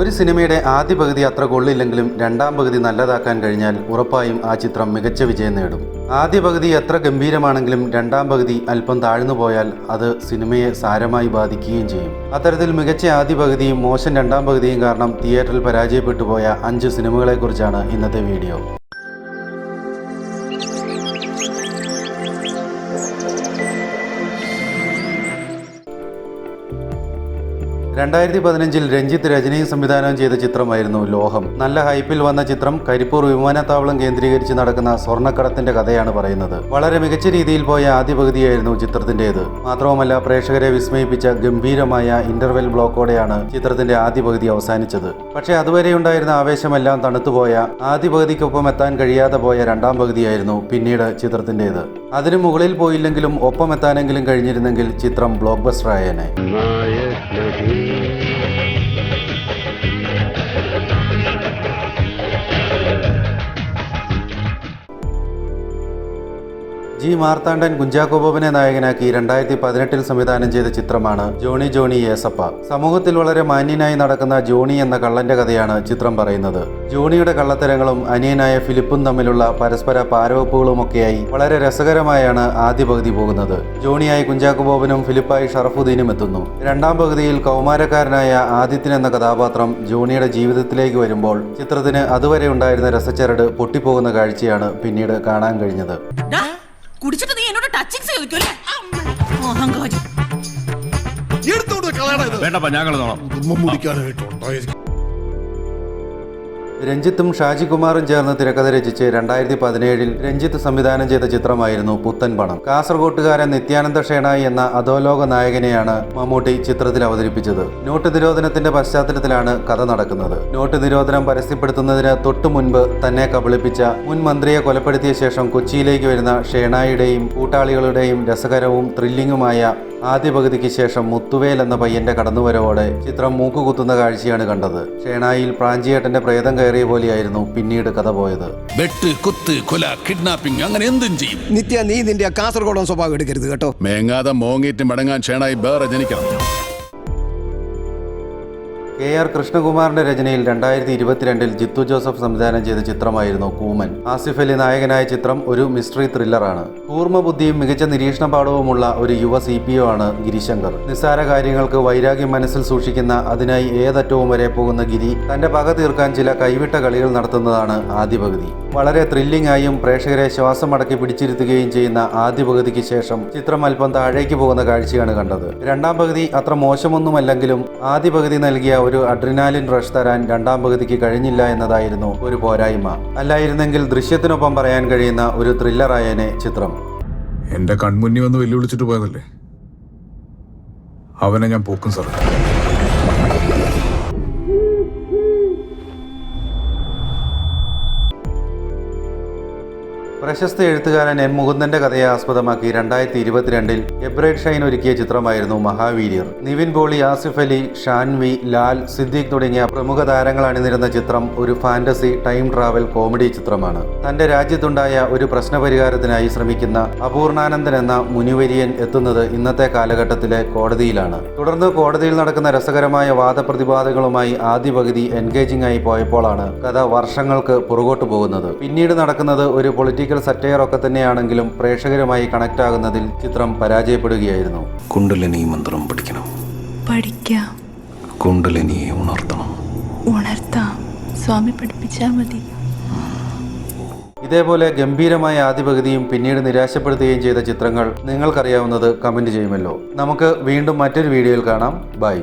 ഒരു സിനിമയുടെ ആദ്യ പകുതി അത്ര കൊള്ളില്ലെങ്കിലും രണ്ടാം പകുതി നല്ലതാക്കാൻ കഴിഞ്ഞാൽ ഉറപ്പായും ആ ചിത്രം മികച്ച വിജയം നേടും. ആദ്യ പകുതി എത്ര ഗംഭീരമാണെങ്കിലും രണ്ടാം പകുതി അല്പം താഴ്ന്നു പോയാൽ അത് സിനിമയെ സാരമായി ബാധിക്കുകയും ചെയ്യും. അത്തരത്തിൽ മികച്ച ആദ്യ പകുതിയും മോശം രണ്ടാം പകുതിയും കാരണം തിയേറ്ററിൽ പരാജയപ്പെട്ടു പോയ അഞ്ച് സിനിമകളെക്കുറിച്ചാണ് ഇന്നത്തെ വീഡിയോ. രണ്ടായിരത്തി പതിനഞ്ചിൽ രഞ്ജിത്ത് രജനിയും സംവിധാനം ചെയ്ത ചിത്രമായിരുന്നു ലോഹം. നല്ല ഹൈപ്പിൽ വന്ന ചിത്രം കരിപ്പൂർ വിമാനത്താവളം കേന്ദ്രീകരിച്ച് നടക്കുന്ന സ്വർണക്കടത്തിന്റെ കഥയാണ് പറയുന്നത്. വളരെ മികച്ച രീതിയിൽ പോയ ആദ്യ പകുതിയായിരുന്നു ചിത്രത്തിന്റേത് മാത്രവുമല്ല പ്രേക്ഷകരെ വിസ്മയിപ്പിച്ച ഗംഭീരമായ ഇന്റർവെൽ ബ്ലോക്കോടെയാണ് ചിത്രത്തിന്റെ ആദ്യ പകുതി അവസാനിച്ചത്. പക്ഷേ അതുവരെ ഉണ്ടായിരുന്ന ആവേശമെല്ലാം തണുത്തുപോയ ആദ്യ പകുതിക്കൊപ്പം എത്താൻ കഴിയാതെ പോയ രണ്ടാം പകുതിയായിരുന്നു പിന്നീട് ചിത്രത്തിന്റേത് അതിനു മുകളിൽ പോയില്ലെങ്കിലും ഒപ്പം എത്താനെങ്കിലും കഴിഞ്ഞിരുന്നെങ്കിൽ ചിത്രം ബ്ലോക്ക് ബസ്റ്റർ ആയേനെ Thank you. G Marthandan Kunchacko ബോബനെ നായകനാക്കി രണ്ടായിരത്തി പതിനെട്ടിൽ സംവിധാനം ചെയ്ത ചിത്രമാണ് ജോണി ജോണി യേസപ്പ. സമൂഹത്തിൽ വളരെ മാന്യനായി നടക്കുന്ന ജോണി എന്ന കള്ളന്റെ കഥയാണ് ചിത്രം പറയുന്നത്. ജോണിയുടെ കള്ളത്തരങ്ങളും അനിയനായ ഫിലിപ്പും തമ്മിലുള്ള പരസ്പര പാരവെപ്പുകളുമൊക്കെയായി വളരെ രസകരമായാണ് ആദ്യ പകുതി പോകുന്നത്. ജോണിയായി കുഞ്ചാക്കോ ബോബനും ഫിലിപ്പായി ഷറഫുദ്ദീനും എത്തുന്നു. രണ്ടാം പകുതിയിൽ കൗമാരക്കാരനായ ആദിത്യൻ എന്ന കഥാപാത്രം ജോണിയുടെ ജീവിതത്തിലേക്ക് വരുമ്പോൾ ചിത്രത്തിന് അതുവരെ ഉണ്ടായിരുന്ന രസച്ചരട് പൊട്ടിപ്പോകുന്ന കാഴ്ചയാണ് പിന്നീട് കാണാൻ കഴിഞ്ഞത്. കുടിച്ചിട്ട് നീ എന്നോട് ടച്ചിങ്സ് ചോദിക്കൂലേ അഹങ്കാരി എടുത്തോണ്ട് കളയണ ഇത് വേണ്ടപ്പ ഞങ്ങൾ നോളാം മുടിക്കാനായിട്ടുണ്ടായിരിക്കും രഞ്ജിത്തും ഷാജികുമാറും ചേർന്ന് തിരക്കഥ രചിച്ച് രണ്ടായിരത്തി പതിനേഴിൽ രഞ്ജിത്ത് സംവിധാനം ചെയ്ത ചിത്രമായിരുന്നു പുത്തൻ പണം. കാസർകോട്ടുകാരൻ നിത്യാനന്ദ ഷേണായി എന്ന അധോലോക നായകനെയാണ് മമ്മൂട്ടി ചിത്രത്തിൽ അവതരിപ്പിച്ചത്. നോട്ട് നിരോധനത്തിന്റെ പശ്ചാത്തലത്തിലാണ് കഥ നടക്കുന്നത്. നോട്ട് നിരോധനം പരസ്യപ്പെടുത്തുന്നതിന് തൊട്ടു മുൻപ് തന്നെ കബളിപ്പിച്ച മുൻ മന്ത്രിയെ കൊലപ്പെടുത്തിയ ശേഷം കൊച്ചിയിലേക്ക് വരുന്ന ഷേണായിയുടെയും കൂട്ടാളികളുടെയും രസകരവും ത്രില്ലിങ്ങുമായ ആദ്യ പകുതിക്ക് ശേഷം മുത്തുവേൽ എന്ന പയ്യന്റെ കടന്നുവരവോടെ ചിത്രം മൂക്കുകുത്തുന്ന കാഴ്ചയാണ് കണ്ടത്. ഷേണായിൽ പ്രാഞ്ചിയേട്ടന്റെ പ്രേതം കയറിയ പോലെയായിരുന്നു പിന്നീട് കഥ പോയത്. വെട്ട് കുത്ത് കൊല കിഡ്നാപ്പിംഗ് അങ്ങനെ എന്തും ചെയ്യും. നിത്യ നീ നിന്റെ കാസർഗോഡ് കാസർഗോഡൻ സ്വഭാവം എടുക്കരുത് കേട്ടോ. മേങ്ങാതെ മോങ്ങിയിട്ട് മടങ്ങാൻ ഷേണായി വേറെ ജനിക്കണം. കെ ആർ കൃഷ്ണകുമാറിന്റെ രചനയിൽ രണ്ടായിരത്തി ഇരുപത്തിരണ്ടിൽ ജിത്തു ജോസഫ് സംവിധാനം ചെയ്ത ചിത്രമായിരുന്നു കൂമൻ. ആസിഫ് അലി നായകനായ ചിത്രം ഒരു മിസ്റ്ററി ത്രില്ലറാണ്. കൂർമ്മബുദ്ധിയും മികച്ച നിരീക്ഷണ പാഠവുമുള്ള ഒരു യുവ സി പി ഒ ആണ് ഗിരിശങ്കർ. നിസ്സാര കാര്യങ്ങൾക്ക് വൈരാഗ്യം മനസ്സിൽ സൂക്ഷിക്കുന്ന അതിനായി ഏതറ്റവും വരെ പോകുന്ന ഗിരി തന്റെ പക തീർക്കാൻ ചില കൈവിട്ട കളികൾ നടത്തുന്നതാണ് ആദ്യ പകുതി വളരെ ത്രില്ലിംഗ് ആയും പ്രേക്ഷകരെ ശ്വാസം അടക്കി പിടിച്ചിരുത്തുകയും ചെയ്യുന്ന ആദ്യ പകുതിക്ക് ശേഷം ചിത്രം അല്പം താഴേക്ക് പോകുന്ന കാഴ്ചയാണ് കണ്ടത്. രണ്ടാം പകുതി അത്ര മോശമൊന്നുമല്ലെങ്കിലും ആദ്യ പകുതി നൽകിയ അഡ്രിനാലിൻ റഷ് തരാൻ രണ്ടാം പകുതിക്ക് കഴിഞ്ഞില്ല എന്നതായിരുന്നു ഒരു പോരായ്മ. അല്ലായിരുന്നെങ്കിൽ ദൃശ്യത്തിനൊപ്പം പറയാൻ കഴിയുന്ന ഒരു ത്രില്ലറായേനെ ചിത്രം. എന്റെ കൺമുന്നി വന്ന് വെല്ലുവിളിച്ചിട്ട് പോയതല്ലേ? അവനെ ഞാൻ പോക്കും സാറേ. പ്രശസ്ത എഴുത്തുകാരൻ എം മുകുന്ദന്റെ കഥയെ ആസ്പദമാക്കി രണ്ടായിരത്തി ഇരുപത്തിരണ്ടിൽ എബ്രൈഡ് ഷൈൻ ഒരുക്കിയ ചിത്രമായിരുന്നു മഹാവീര്യർ. നിവിൻ പോളി ആസിഫ് അലി ഷാൻവി ലാൽ സിദ്ദീഖ് തുടങ്ങിയ പ്രമുഖ താരങ്ങൾ അണിനിരുന്ന ചിത്രം ഒരു ഫാന്റസി ടൈം ട്രാവൽ കോമഡി ചിത്രമാണ്. തന്റെ രാജ്യത്തുണ്ടായ ഒരു പ്രശ്നപരിഹാരത്തിനായി ശ്രമിക്കുന്ന അപൂർണാനന്ദൻ എന്ന മുനിവര്യൻ എത്തുന്നത് ഇന്നത്തെ കാലഘട്ടത്തിലെ കോടതിയിലാണ്. തുടർന്ന് കോടതിയിൽ നടക്കുന്ന രസകരമായ വാദപ്രതിവാദങ്ങളുമായി ആദ്യ പകുതി എൻഗേജിംഗ് ആയി പോയപ്പോഴാണ് കഥ വർഷങ്ങൾക്ക് പുറകോട്ട് പോകുന്നത്. പിന്നീട് നടക്കുന്നത് ഒരു പൊളിറ്റിക്കൽ സറ്റയർ ഒക്കെ തന്നെയാണെങ്കിലും പ്രേക്ഷകരുമായി കണക്ട് ആകുന്നതിൽ ചിത്രം പരാജയപ്പെടുകയായിരുന്നു. കുണ്ടലിനി മന്ത്രം പഠിക്കണം. പഠിക്കാം. കുണ്ടലിനിയെ ഉണർത്തണം. ഉണർത്താം. സ്വാമി പഠിപ്പിച്ചാൽ മതി. ഇതേപോലെ ഗംഭീരമായ ആദ്യ പകുതിയും പിന്നീട് നിരാശപ്പെടുത്തുകയും ചെയ്ത ചിത്രങ്ങൾ നിങ്ങൾക്കറിയാവുന്നത് കമന്റ് ചെയ്യുമല്ലോ. നമുക്ക് വീണ്ടും മറ്റൊരു വീഡിയോയിൽ കാണാം. ബൈ.